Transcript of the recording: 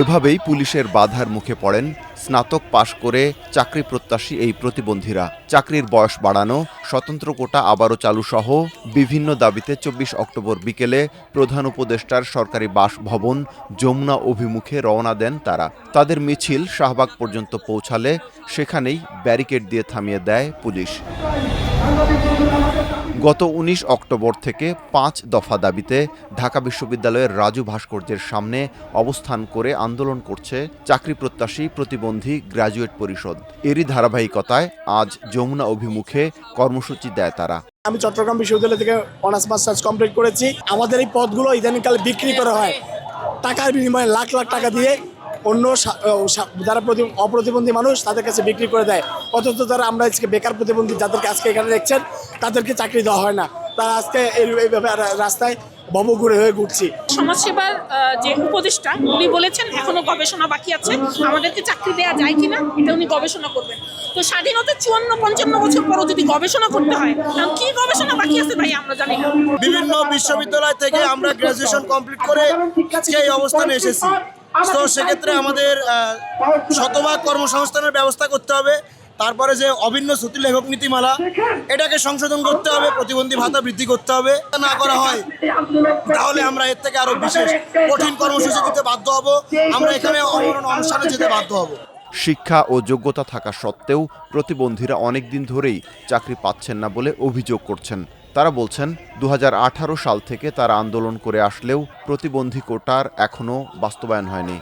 এভাবেই পুলিশের বাধার মুখে পড়েন, স্নাতক পাশ করে চাকরি প্রত্যাশী এই প্রতিবন্ধীরা। চাকরির বয়স বাড়ানো, স্বতন্ত্র কোটা আবারও চালু সহ বিভিন্ন দাবিতে চব্বিশ অক্টোবর বিকেলে প্রধান উপদেষ্টার সরকারি বাসভবন যমুনা অভিমুখে রওনা দেন তারা। তাদের মিছিল শাহবাগ পর্যন্ত পৌঁছালে সেখানেই ব্যারিকেড দিয়ে থামিয়ে দেয় পুলিশ। গত ১৯ অক্টোবর থেকে পাঁচ দফা দাবিতে ঢাকা বিশ্ববিদ্যালয়ের রাজু ভাস্কর্যের সামনে অবস্থান করে আন্দোলন করছে চাকরি প্রত্যাশী প্রতিবন্ধী গ্র্যাজুয়েট পরিষদ। এরই ধারাবাহিকতায় আজ যমুনা অভিমুখে কর্মসূচি দেয় তারা। আমি চট্টগ্রাম বিশ্ববিদ্যালয় থেকে অনার্স মাস্টার্স কমপ্লিট করেছি। আমাদের এই পদগুলো ইদানিংকালে বিক্রি করা হয়। টাকার বিনিময়ে লাখ লাখ টাকা দিয়ে অন্য সা- যারা প্রতি- অপ্রতিবন্ধী মানুষ তাদের কাছে বিক্রি করে দেয়। অথচ যারা আমরা আজকে বেকার প্রতিবন্ধী যাদেরকে আজকে এখানে দেখছেন তাদেরকে চাকরি দেওয়া হয় না। তারা আজকে এই- এইভাবে রাস্তায় ভবঘুরে হয়ে ঘুরছি। সমাজসেবার যে উপদেষ্টা উনি বলেছেন এখনও গবেষণা বাকি আছে। আমাদেরকে চাকরি দেওয়া যায় কিনা এটা উনি গবেষণা করবেন। তো স্বাধীনতা চুয়ান্ন পঞ্চান্ন বছর পরও যদি গবেষণা করতে হয় তাহলে কি গবেষণা বাকি আছে ভাই আমরা জানি না। বিভিন্ন বিশ্ববিদ্যালয় থেকে আমরা গ্রাজুয়েশন কমপ্লিট করে আজকে এই অবস্থানে এসেছি। তো সেক্ষেত্রে আমাদের আহ, শতভাগ কর্মসংস্থানের ব্যবস্থা করতে হবে। তারপরে যে অভিন্ন শ্রুতি লেখক নীতিমালা এটাকে সংশোধন করতে হবে প্রতিবন্ধী ভাতা বৃদ্ধি করতে হবে। তা না করা হয় তাহলে আমরা এর থেকে আরও বিশেষ কঠিন কর্মসূচি দিতে বাধ্য হব। আমরা এখানে অমরণ অনুষ্ঠানে যেতে বাধ্য হব। শিক্ষা ও যোগ্যতা থাকা সত্ত্বেও প্রতিবন্ধীরা অনেক দিন ধরেই চাকরি পাচ্ছেন না বলে অভিযোগ করছেন। তারা বলছেন দু হাজার আঠারো সাল থেকে তারা আন্দোলন করে আসলেও প্রতিবন্ধী কোটার এখনও বাস্তবায়ন হয়নি।